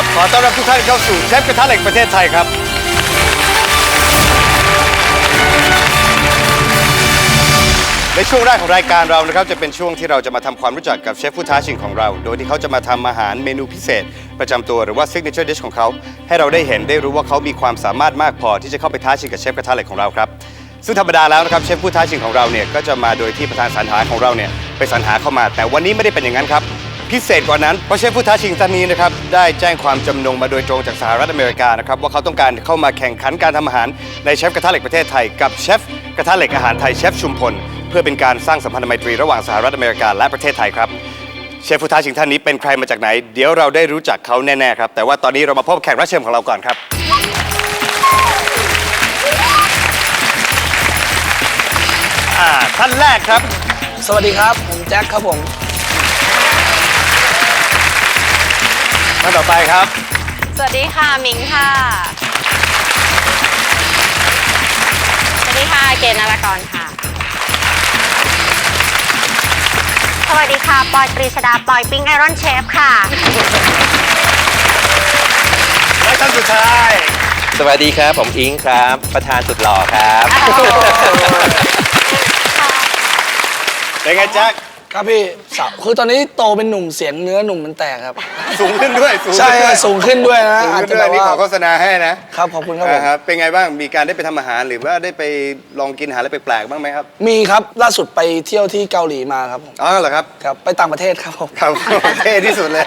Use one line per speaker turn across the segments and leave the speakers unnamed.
ครับ ขอต้อนรับทุกท่านเข้าสู่เชฟกระทะเหล็กประเทศไทยครับ ในช่วงแรกของรายการเรานะครับจะเป็นช่วงที่เราจะมาทำความรู้จักกับเชฟผู้ท้าชิงของเรา โดยที่เขาจะมาทำอาหารเมนูพิเศษ ประจำตัวหรือว่า signature dish ของเขา ให้เราได้เห็นได้รู้ว่าเขามีความสามารถมากพอที่จะเข้าไปท้าชิงกับเชฟกระทะเหล็กของเราครับ ซึ่งธรรมดาแล้วนะครับเชฟผู้ท้าชิงของเราเนี่ยก็จะมาโดยที่ประธานสรรหาของเราเนี่ยไปสรรหาเข้ามา แต่วันนี้ไม่ได้เป็นอย่างนั้นครับ พิเศษกว่านั้น เพราะเชฟผู้ท้าชิงท่านนี้นะครับได้แจ้งความจำนงมาโดยตรงจากสหรัฐอเมริกานะครับว่าเขาต้องการเข้ามาแข่งขันการทำอาหารในเชฟกระทะเหล็กประเทศไทยกับเชฟกระทะเหล็กอาหารไทยเชฟชุมพล เพื่อเป็นการสร้างสัมพันธไมตรีระหว่างสหรัฐอเมริกาและประเทศไทยครับ เชฟผู้ท้าชิงท่านนี้เป็นใครมาจากไหน เดี๋ยวเราได้รู้จักเขาแน่ๆครับแต่ว่าตอนนี้เรามาพบแขกรับเชิญของเราก่อนครับ อ่าท่านแรกครับ
สวัสดีครับ ผมแจ็คครับผม
ท่านต่อไปครับ
สวัสดีค่ะมิงค่ะ สวัสดีค่ะเกณฑ์นารากรค่ะ
สวัสดีค่ะ ปอยตรีชดา ปอยปิ้งไอรอนเชฟค่ะ
และท่านสุดท้าย
สวัสดีครับ ผมอิงครับ ประธานสุดหล่อครับ
เป็นไงแจ็ค
ครับพี่สาวคือตอนนี้โตเป็นหนุ่มเสียงเนื้อหนุ่มมันแตกครับ
สูงขึ้นด้วยสูง
ใช่
ขึ้นด้วย
สูงขึ้นด้วยนะ
สูง
อาจ
ขึ้น
จะ
ด้วย
แบบ
นี่ขอ
ว่า
โฆษณาให้นะครับ
ขอบคุณครับผม
อ่าครับเป็นไงบ้างมีการได้ไปทำอาหารหรือว่าได้ไปลองกินอาหารอะไรแปลกๆบ้างไหมครับ
มีครับล่าสุดไปเที่ยวที่เกาหลีมาครับผม
อ๋อเหรอครับ
ครับ ไปต่างประเทศครับผม
ครับ เท่ที่สุดเลย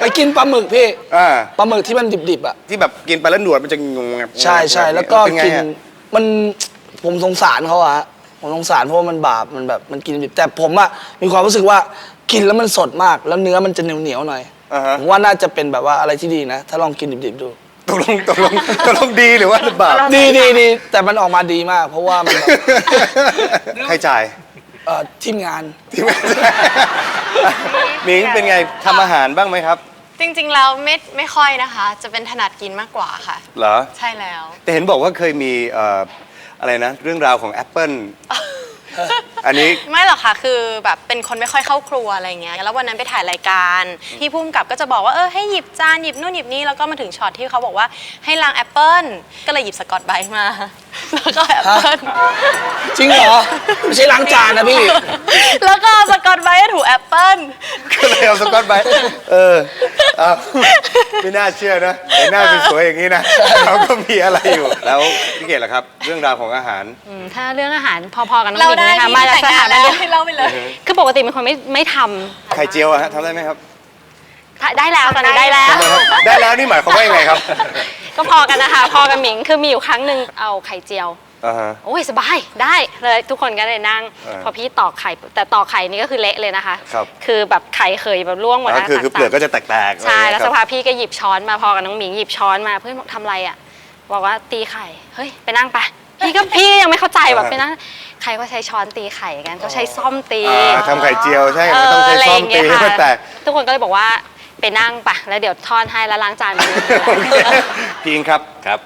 ไปกินปลาหมึกพี่
อ่า
ปลาหมึกที่มันดิบๆอะ
ที่แบบกินไปแล้วหนวดมันจะงงงับ
ใช่ใช่แล้วก็
เป็นไง
กิน
ฮะ
มันผมสงสารเขาอะฮะ ผมสงสารเพราะว่ามันบาปมันแบบมันกินดิบแต่ผมอะมีความรู้สึกว่ากินแล้วมันสดมาก แล้วเนื้อมันจะเหนียวเหนียวๆหน่อย
อ่าฮะ
ผมว่าน่าจะเป็นแบบว่าอะไรที่ดีนะ ถ้าลองกินดิบๆดู
ตกลงตกลงตกลงดีหรือว่าบาป
ดีดีดีแต่มันออกมาดีมาก เพราะว่ามันแบบ
ใครจ่าย
เอ่อทีมงาน
ที่ไม่มิงเป็นไงทำอาหารบ้างไหมครับ
จริงๆ แล้วไม่ไม่ค่อยนะคะ จะเป็นถนัดกินมากกว่าค่ะ
เหรอ
ใช่แล้ว
แต่เห็นบอกว่าเคยมีเอ่อ อะไรนะ เรื่องราวของแอปเปิลอันนี้
ไม่หรอกค่ะคือแบบเป็นคนไม่ค่อยเข้าครัวอะไรเงี้ยแล้ววันนั้นไปถ่ายรายการพี่พุ่มกับก็จะบอกว่าเออให้หยิบจานหยิบนู่นหยิบนี่แล้วก็มาถึงช็อตที่เขาบอกว่าให้ล้างแอปเปิลก็เลยหยิบสกอตไบรท์มา แล้วก็แอปเปิล
จริงเหรอ ไม่ใช่ล้างจานนะพี่
แล้วก็เอาสกอตไบรท์ถูแอปเปิล
ก็เลยเอาสกอตไปเออเอาไม่น่าเชื่อนะเห็นหน้าสวยๆอย่างนี้นะเขาก็มีอะไรอยู่ แล้วพี่เกดล่ะครับ เรื่องราวของอาหาร
อืมถ้าเรื่องอาหารพอๆกันน้อง
เรา
หญิง
ได้
นะคะ
ที่
มาจาก
แต่ง
ส
งา
ถานบัน
แล้ว
เดียว
ให้เล่าไปเลย
คือปกติเป็นคนไม่ไม่ทำ
ไข่เจียวอะฮะทำได้ไหมครับ
ได้แล้วตอนนี้ได้แล้ว
ได้แล้วนี่หมายความว่ายังไงครับ
ก็พอกันนะคะ พอกันหมิงคือมีอยู่ครั้งหนึ่งเอาไข่เจียว
อ่าฮะ
โอ้ยสบายได้เลยทุกคนก็เลยนั่ง
อ่า
พอพี่ตอกไข่แต่ตอกไข่นี่ก็คือเละเลยนะคะ
ครับ
คือแบบไข่เคยแบบร่วงหมด
ก็
นะ
คือคือเปลือกก็จะแตกๆ
ใช่แล้ว
ค
ส
รับ
ภาพกพี่ก็หยิบช้อนมาพอกับน้องหมิงหยิบช้อนมาเพื่อนบอกทำอะไรอะบอกว่าตีไข่เฮ้ยไปนั่งไปพี่ก็พี่ยังไม่เข้าใจแบบ
อ่า
ไปนั่งใครก็ใช้ช้อนตีไข่กันก็ใช้ซ่อมตี
อ่าทำไข่เจียวใช่ไม่ต้องใช้ซ่อมตีให้มันแตก
ทุกคนก็เลยบอกว่า ไปนั่งปะแล้วเดี๋ยวทอนให้แล้วล้างจานไปเลย
โอเคพี่อิงครับ
ครับ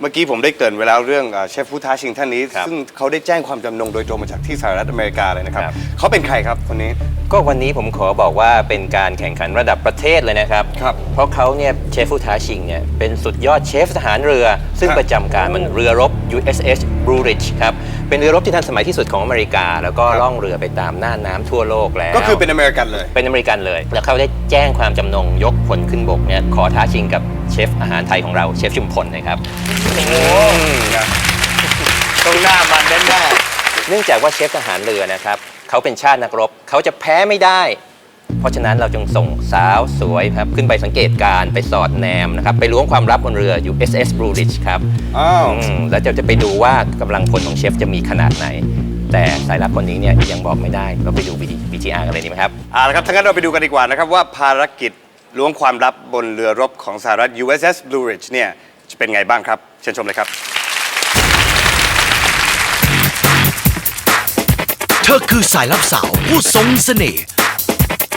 เมื่อกี้ผมได้เกรินไว้แล้วเรื่องเอ่อเชฟผู้ท้าชิงท่านนี้
ครับ
ซึ่งเขาได้แจ้งความจำนงโดยตรงมาจากที่สหรัฐอเมริกาเลยนะครับ
ครับ
เขาเป็นใครครับคนนี้
ก็วันนี้ผมขอบอกว่าเป็นการแข่งขันระดับประเทศเลยนะครับ
ครับ
เพราะเขาเนี่ยเชฟผู้ท้าชิงเนี่ยเป็นสุดยอดเชฟทหารเรือ ซึ่ง
ครับ
ประจำการมันเรือรบ USS Blue Ridge ครับ เป็นเรือรบที่ทันสมัยที่สุดของอเมริกา แล้วก็
ครับ
ล่องเรือไปตามน่านน้ำทั่วโลกแล้ว
ก็คือเป็นอเมริกันเลย
เป็นอเมริกันเลย แล้วเขาได้แจ้งความจำนงยกผลขึ้นบกเนี่ยขอท้าชิงกับเชฟอาหารไทยของเราเชฟชุมพลนะครับ
นะตรงหน้ามันแน่
เนื่องจากว่าเชฟทหารเรือนะครับ เขาเป็นชาตินักรบ เขาจะแพ้ไม่ได้ เพราะฉะนั้นเราจึงส่งสาวสวยครับ ขึ้นไปสังเกตการณ์ไปสอดแนมนะครับ ไปล้วงความลับบนเรือ USS Blue Ridge ครับ
ๆอ้าว
อืมแล้วจะจะไปดูว่ากำลังพลของเชฟจะมีขนาดไหน แต่สายลับคนนี้เนี่ยยังบอกไม่ได้ เราไปดู VTR กันเลยดีไหมครับ
เอาละครับทั้างนั้นเราไปดูกันดีกว่านะครับ ว่าภารกิจล้วงความลับบนเรือรบของสหรัฐ USS Blue Ridge เนี่ย จะเป็นไงบ้างครับ เชิญชมเลยครับ
เธอคือสายลับสาวผู้ทรงเสน่ห์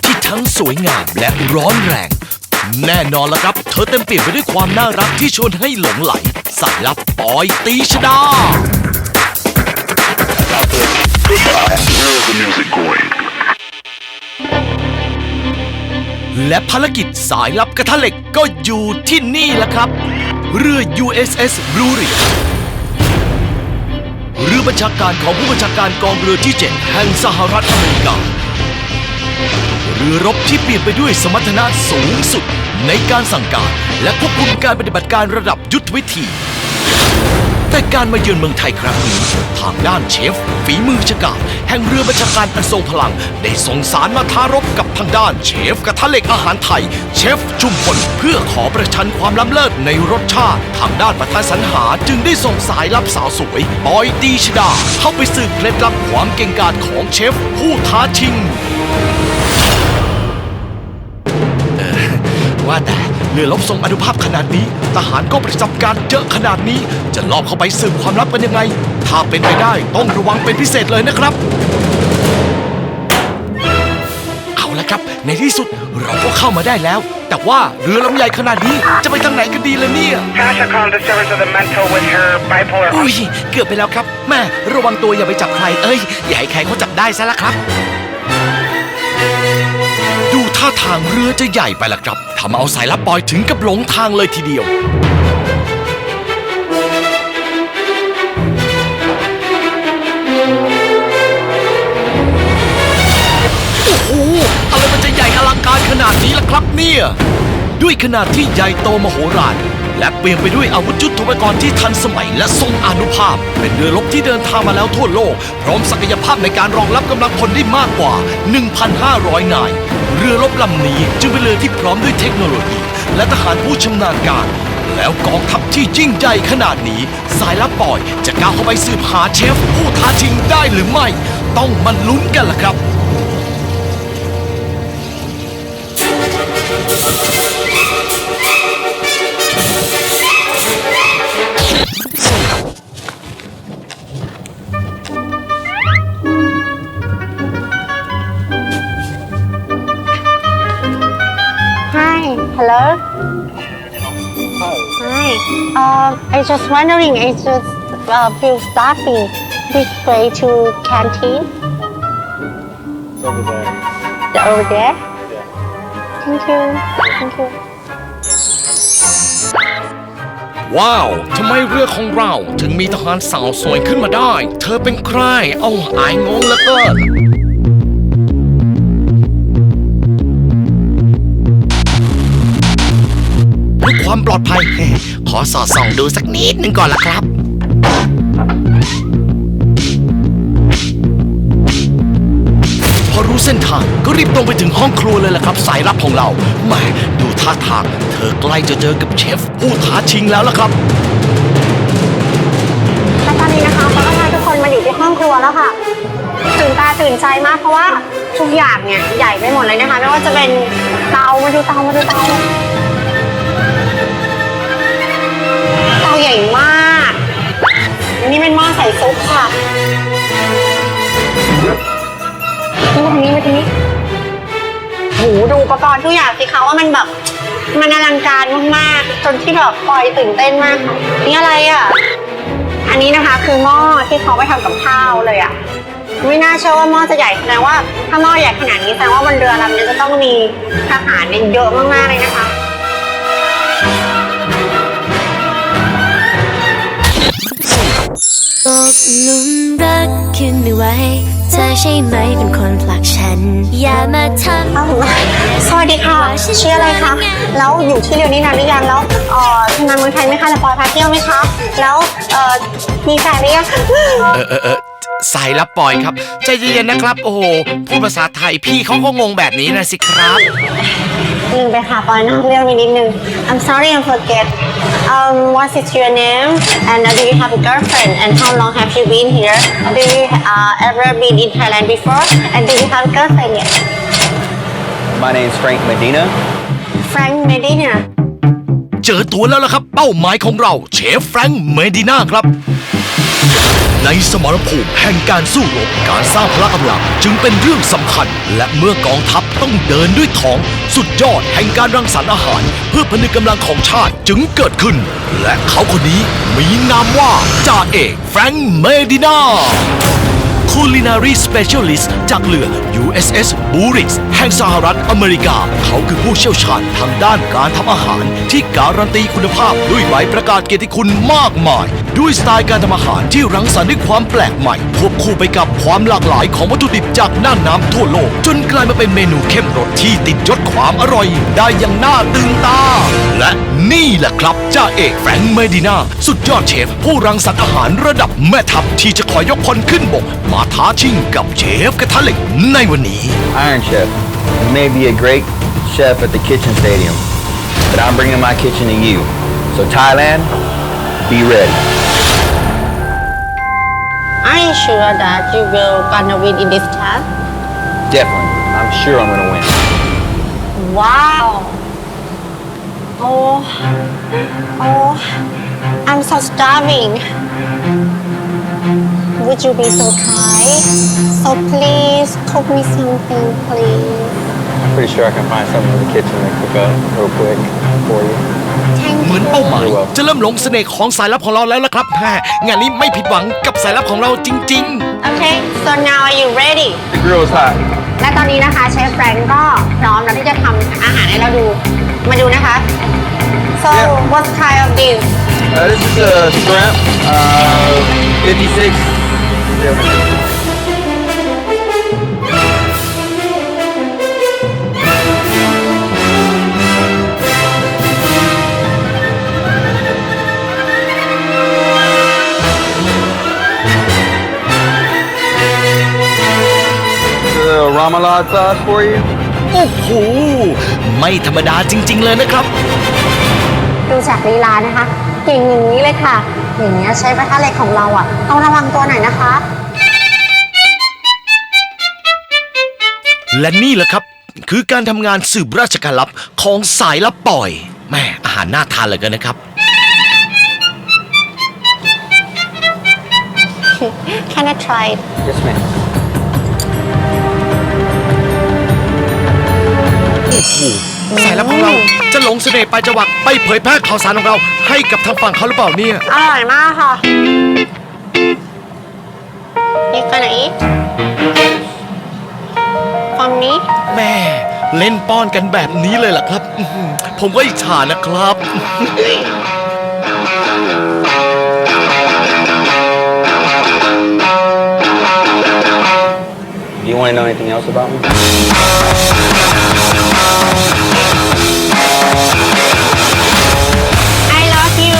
ที่ทั้งสวยงามและร้อนแรง แน่นอนละครับ เธอเต็มเปี่ยมไปด้วยความน่ารักที่ชวนให้หลงไหล สายลับปอยตีชดา
Where's the music going?
และภารกิจสายลับกระทะเหล็กก็อยู่ที่นี่แหละครับ เรือ USS b r เรือบัญชาการของผู้บัญชาการกองเรือที่ 7 แห่งสหรัฐอเมริกา เรือรบที่เปลี่ยนไปด้วยสมรรถนะสูงสุดในการสั่งการและควบคุมการปฏิบัติการระดับยุทธวิธี แต่การมาเยือนเมืองไทยครั้งนี้ ทางด้านเชฟฝีมือชะกาจ แห่งเรือบัญชาการอันทรงพลัง ได้ส่งสารมาท้ารบกับทางด้านเชฟกระทะเหล็กอาหารไทย เชฟชุมพลเพื่อขอประชันความล้ำเลิศในรสชาติ ทางด้านประธานสรรหาจึงได้ส่งสายลับสาวสวยปอยตีชดา เข้าไปสืบเคล็ดลับความเก่งกาจของเชฟผู้ท้าชิงว่าแต่ รือลบทรงอนุภาพขนาดนี้ ทหารก็ประจำการเยอะขนาดนี้ จะลอบเข้าไปสืบความลับกันยังไง ถ้าเป็นไปได้ต้องระวังเป็นพิเศษเลยนะครับ เอาละครับ ในที่สุดเราก็เข้ามาได้แล้ว แต่ว่าเรือลำใหญ่ขนาดนี้จะไปทางไหนกันดีล่ะเนี่ย
Tasha calmed the service of the mental with her bipolar
อุ้ย เกือบไปแล้วครับ แม่ระวังตัวอย่าไปจับใคร เอ้ย อย่าให้ใครเขาจับได้ซะละครับดู ท่าทางเรือจะใหญ่ไปละครับทำเอาสายลับปอยถึงกับหลงทางเลยทีเดียว โอ้โหอะไรมันจะใหญ่อลังการขนาดนี้ล่ะครับเนี่ย ด้วยขนาดที่ใหญ่โตมโหฬารและเปลี่ยนไปด้วยอาวุธยุทโธปกรณ์ที่ทันสมัยและทรงอานุภาพ เป็นเรือรบที่เดินทางมาแล้วทั่วโลก พร้อมศักยภาพในการรองรับกำลังพลได้มากกว่า 1,500 นาย รือรบลำนี้จึงเป็นเรือที่พร้อมด้วยเทคโนโลยี และทหารผู้ชำนาญการ แล้วกองทัพที่ยิ่งใหญ่ขนาดนี้ สายลับปล่อยจะก้าวเข้าไปสืบหาเชฟผู้ท้าชิงได้หรือไม่ ต้องมาลุ้นกันล่ะครับ
I just wondering I just uh, feel stuffy which way to canteen
over there.
The- over there Thank you Thank you
ว้าว ทำไมเรือของเราถึงมีทหารสาวสวยขึ้นมาได้ เธอเป็นใคร เอาอายงงแล้วก็เพื่อความปลอดภัย ขอสอดส่องดูสักนิดหนึ่งก่อนละครับ พอรู้เส้นทางก็รีบตรงไปถึงห้องครัวเลยล่ะครับ สายลับของเราแหมดูท่าทาง เธอใกล้จะเจอกับเชฟผู้ท้าชิงแล้วล่ะครับ
และตอนนี้นะคะก็พาทุกคนมาอยู่ที่ห้องครัวแล้วค่ะ ตื่นตาตื่นใจมากเพราะว่าทุกอย่างเนี่ยใหญ่ไปหมดเลยนะคะ ไม่ว่าจะเป็นเตามาดูเตามาดูเตา ใหญ่มากอันนี้เป็นหม้อใส่ซุปค่ะนี่มาทางนี้มาทางนี้โหดูอุปกรณ์ทุกอย่างสิคะว่ามันแบบ มันอลังการมากๆ จนที่แบบปอยตื่นเต้นมากค่ะนี่อะไรอะ อันนี้นะคะคือหม้อที่เขาไปทำกับข้าวเลยอะไม่น่าเชื่อว่าหม้อจะใหญ่แสดงว่า ถ้าหม้อใหญ่ขนาดนี้แสดงว่าบนเรือลำนี้จะต้องมีทหารเยอะมากๆเลยนะคะ
กหลุมรักขึ้นไม่ไหวเธอใช่ไหมเป็นคนผลักฉัน อย่ามาทำ
สวัสดีค่ะชื่ออะไรคะ แล้วอยู่ที่เดียวนี้นานหรือยัง แล้วเอ่อทำงานเมืองไทยไหมคะจะปอยพาเที่ยวไหมคะ แล้วเอ่อมีแฟนหรือยัง
เออเออเออสายลับปอยครับ ใจเย็นๆนะครับ โอ้โห พูดภาษาไทยพี่เขาก็งงแบบนี้นะสิครับ
ลืมไปค่ะปอยนอกเรื่องไปนิดนึง I'm sorry I forget um what is your name and uh, do you have a girlfriend and how long have you been here do you uh, ever been in Thailand before and do you have a girlfriend yet
My name's Frank Medina.
Frank Medina
เจอตัวแล้วล่ะครับ เป้าหมายของเราเชฟแฟรงค์เมดิน่าครับ ในสมรภูมิแห่งการสู้รบการสร้างพละกำลังจึงเป็นเรื่องสำคัญ และเมื่อกองทัพต้องเดินด้วยท้องสุดยอดแห่งการรังสรรค์อาหาร เพื่อพนึกกำลังของชาติจึงเกิดขึ้น และเขาคนนี้มีนามว่าจ่าเอกแฟรงค์เมดิน่า Culinary Specialist จากเรือ USS b u r i x แห่งสหรัฐอเมริกา เขาคือผู้เชี่ยวชาญทางด้านการทำอาหาร ที่การันตีคุณภาพด้วยใบประกาศเกียรติคุณมากมาย ด้วยสไตล์การทำอาหารที่รังสรรค์ด้วยความแปลกใหม่ ควบคู่ไปกับความหลากหลายของวัตถุดิบจากน่านน้ำทั่วโลก จนกลายมาเป็นเมนูเข้มรสที่ติดยศความอร่อย ได้อย่างน่าตื่นตา และนี่แหละครับจ่าเอกแฟรงค์เมดินาสุดยอดเชฟ ผู้รังสรรค์อาหารระดับแม่ทัพที่จะคอยยกพลขึ้นบกมาท้าชิงกับเชฟกระทะเหล็กในวันนี้
Iron Chef. You may be a great chef at the kitchen stadium, but I'm bringing my kitchen to you. So Thailand, be ready.
Are you sure that you will gonna win in this test
Definitely. I'm sure I'm gonna win.
Wow Oh Oh I'm so starving Would you be so kind So please cook me something please
I'm pretty sure I can find something in the kitchen to cook up real quick for you.
Thank
เหมือน
you
เป้าหมาย จะเริ่มหลงเสน่ห์ของสายลับของเราแล้วละครับแม่งานนี้ไม่ผิดหวังกับสายลับของเราจริงๆ
Okay so now are you ready
The grill's hot.
และตอนนี้นะคะเชฟแฟรงก์ก็พร้อมแล้วที่จะทำอาหารให้เราดู มาดูนะคะ so what kind of dish
Uh, this is a shrimp, uh, 56. The Ramallah sauce for you.
โอ้โห ไม่ธรรมดาจริง ๆ เลยนะครับ
ดูจากลีลานะคะ เก่งอย่างนี้เลยค่ะ อย่างนี้ยเชฟกระทะเหล็กของเราอะต้องระวังตัวหน่อยนะคะ
และนี่แหละครับ คือการทำงานสืบราชการลับของสายลับปล่อยแม่อาหารน่าทานเหลือเกินนะครับ
Can I try it?
Yes, ma'am.
สายลับของเราจะหลงเสน่ห์ไปจังหวักไปเผยแพร่ข่าวสารของเรา ให้กับทางฝั่งเขาหรือเปล่าเนี่ย
อร่อยมากค่ะ You gonna eat? For me?
แม่เล่นป้อนกันแบบนี้เลยล่ะครับอื้อหือผมก็อิจฉานะครับ
Do you want to know anything else about me?
I love you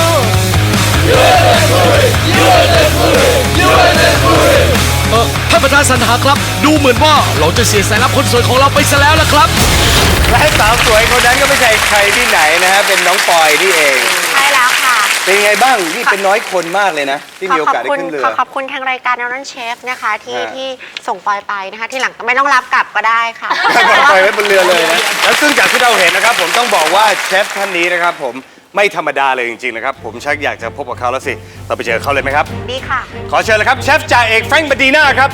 เออท่านประธานสันหาครับ ดูเหมือนว่าเราจะเสียสายลับคนสวยของเราไปซะแล้วล่ะครับ
และสาวสวยคนนั้นก็ไม่ใช่ใครที่ไหนนะฮะเป็นน้องปอยนี่เอง
ใช่แล้วค่ะ
เป็นยังไงบ้าง นี่เป็นน้อยคนมากเลยนะ ที่มีโอกาสได้ขึ้นเรือ
ขอขอบคุณทางรายการนอนเชฟนะคะที่
ฮะ
ที่ส่งปอยไปนะคะ ที่หลังไม่ต้องรับกลับก็ได้ค่ะ
ปล่อยไว้บนเรือเลยนะ แล้วซึ่งจากที่เราเห็นนะครับ ผมต้องบอกว่าเชฟท่านนี้นะครับ ผมไม่ธรรมดาเลยจริงๆนะครับ ผมชักอยากจะพบกับเขาแล้วสิ เราไปเจอเขาเลยไหมครับ
ดีค่ะ
ขอเชิญเลยครับเชฟจ่าเอกแฟรงค์บดีน่าครับ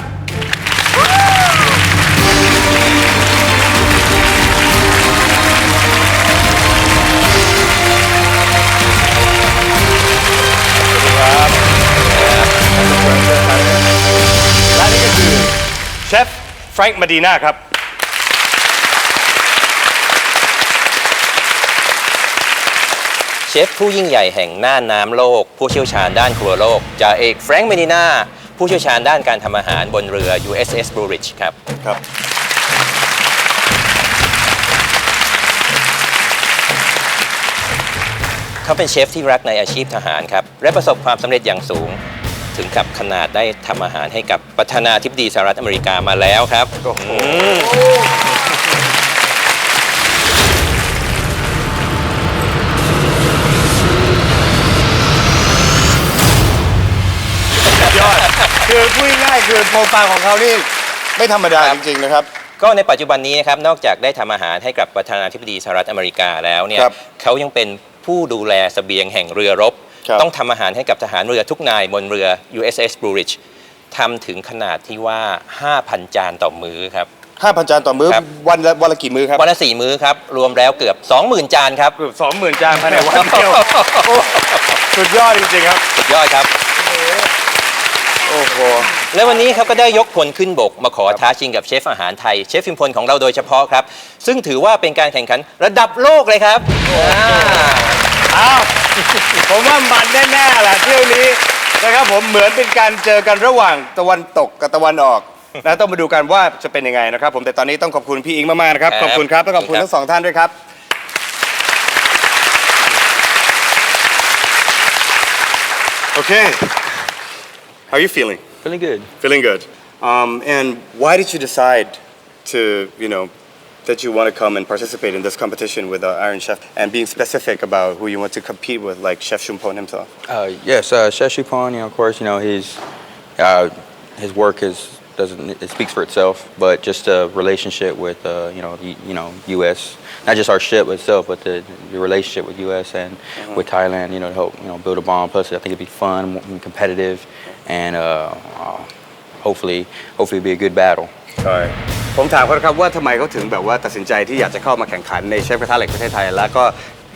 และนี่ก็คือเชฟแฟรงค์มาดีน่าครับ
เชฟผู้ยิ่งใหญ่แห่งน่านน้ำโลก ผู้เชี่ยวชาญด้านครัวโลกจ่าเอกแฟรงค์เมดินาผู้เชี่ยวชาญด้านการทำอาหารบนเรือ USS Blue Ridge ครับ
ครับ
เขาเป็นเชฟที่รักในอาชีพทหารครับ และประสบความสำเร็จอย่างสูง ถึงกับขนาดได้ทำอาหารให้กับประธานาธิบดีสหรัฐอเมริกามาแล้วครับ
โอ้โหยอด คือพูดง่ายๆคือโปรไฟล์ของเขานี่ไม่ธรรมดา
ครับ
จริงๆนะครับ
ก็ในปัจจุบันนี้นะครับ นอกจากได้ทำอาหารให้กับประธานาธิบดีสหรัฐอเมริกาแล้วเนี่ย
ครับ
เขายังเป็น ผู้ดูแลเสบียงแห่งเรือรบ
ครับ
ต้องทำอาหารให้กับทหารเรือทุกนายบนเรือ USS Blue Ridge ทำถึงขนาดที่ว่า 5,000 จานต่อมื้อครับ
5,000จานต่อมื้อ
ครับ
วันละวันละกี่มื้อครับ
วันละสี่มื้อครับ รวมแล้วเกือบ 20,000 จานครับ
เกือบสองหมื่นจานภายในวันเดียว โอ้สุดยอดจริงๆครับ
สุดยอดครับ
โอ้โห
และวันนี้เขาก็ได้ยกพลขึ้นบกมาขอท้าชิงกับเชฟอาหารไทย เชฟพิมพลของเราโดยเฉพาะครับ ซึ่งถือว่าเป็นการแข่งขันระดับโลกเลยครับอ่า
อ้าวผมว่ามันแน่ๆแหละเที่ยวนี้นะครับผมเหมือนเป็นการเจอกันระหว่างตะวันตกกับตะวันออกนะต้องมาดูกันว่าจะเป็นยังไงนะครับ ผมแต่ตอนนี้ต้องขอบคุณพี่อิงมากๆนะครับ
ครับ
ขอบคุณครับและขอบคุณ
ครับ
ทั้งสองท่านด้วยครับ Okay. How are you feeling?
Feeling good.
Feeling good. Um, and why did you decide to, you know, that you want to come and participate in this competition with uh, Iron Chef and being specific about who you want to compete with, like Chef Shumpon himself?
Uh, yes, uh, Chef Chupon, you know, of course, you know, he's, uh, his work is, doesn't, it speaks for itself, but just a relationship with, uh, you know, the, you know, U.S., not just our ship itself, but the, the relationship with U.S. and with Thailand, you know, to help, you know, build a bond. Plus, I think it'd be fun, and competitive, and uh, uh, hopefully, hopefully it'd be a good battle.
ใช่ผมถามเขาครับว่าทำไมเขาถึงแบบว่าตัดสินใจที่อยากจะเข้ามาแข่งขันในเชฟกระทะเหล็กประเทศไทย แล้วก็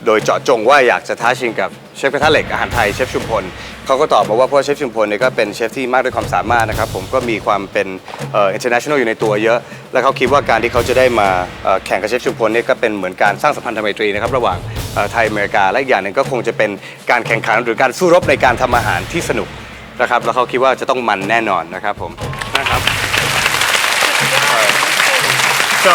โดยเจาะจงว่าอยากจะท้าชิงกับเชฟกระทะเหล็กอาหารไทยเชฟชุมพลเขาก็ตอบมาว่าเพราะเชฟชุมพลเนี่ยก็เป็นเชฟที่มากด้วยความสามารถนะครับผมก็มีความเป็นเอ่อ international อยู่ในตัวเยอะ และเขาคิดว่าการที่เขาจะได้มาเอ่อแข่งกับเชฟชุมพลเนี่ยก็เป็นเหมือนการสร้างสัมพันธไมตรีนะครับระหว่างเอ่อไทยอเมริกาและอีกอย่างหนึ่งก็คงจะเป็นการแข่งขันหรือการสู้รบในการทำอาหารที่สนุกนะครับแล้วเขาคิดว่าจะต้องมันแน่นอนนะครับผมนะครับ So,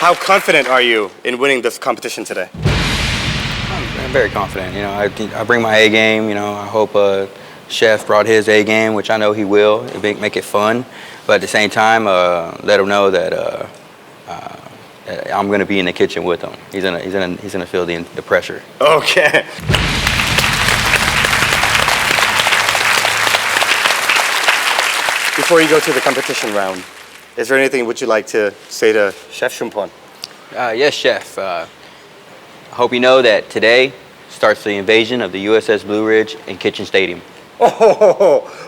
how confident are you in winning this competition today?
I'm very confident. You know, I, I bring my A game. You know, I hope uh, Chef brought his A game, which I know he will. It make, make it fun, but at the same time, uh, let him know that, uh, uh, that I'm going to be in the kitchen with him. He's gonna he's gonna he's gonna feel the the pressure.
Okay. Before you go to the competition round, is there anything would you like to say to Chef Shumpon?
Uh, yes, Chef. Uh, I hope you know that today starts the invasion of the USS Blue Ridge and Kitchen Stadium.
โอ้โห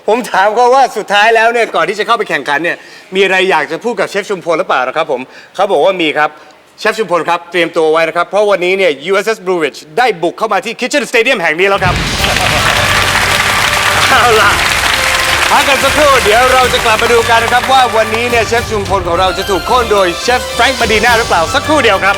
ผมถามเขาว่าสุดท้ายแล้วเนี่ยก่อนที่จะเข้าไปแข่งขันเนี่ยมีอะไรอยากจะพูดกับเชฟชุมพลหรือเปล่านะครับผมเขาบอกว่ามีครับเชฟชุมพลครับเตรียมตัวไว้นะครับ เพราะวันนี้เนี่ย USS Blue Ridge ได้บุกเข้ามาที่ Kitchen Stadium แห่งนี้แล้วครับเอาล่ะ พักกันสักครู่เดี๋ยวเราจะกลับมาดูกันนะครับว่าวันนี้เนี่ยเชฟชุมพลของเราจะถูกโค่นโดยเชฟแฟรงค์มาดีน่าหรือเปล่าสักครู่เดียวครับ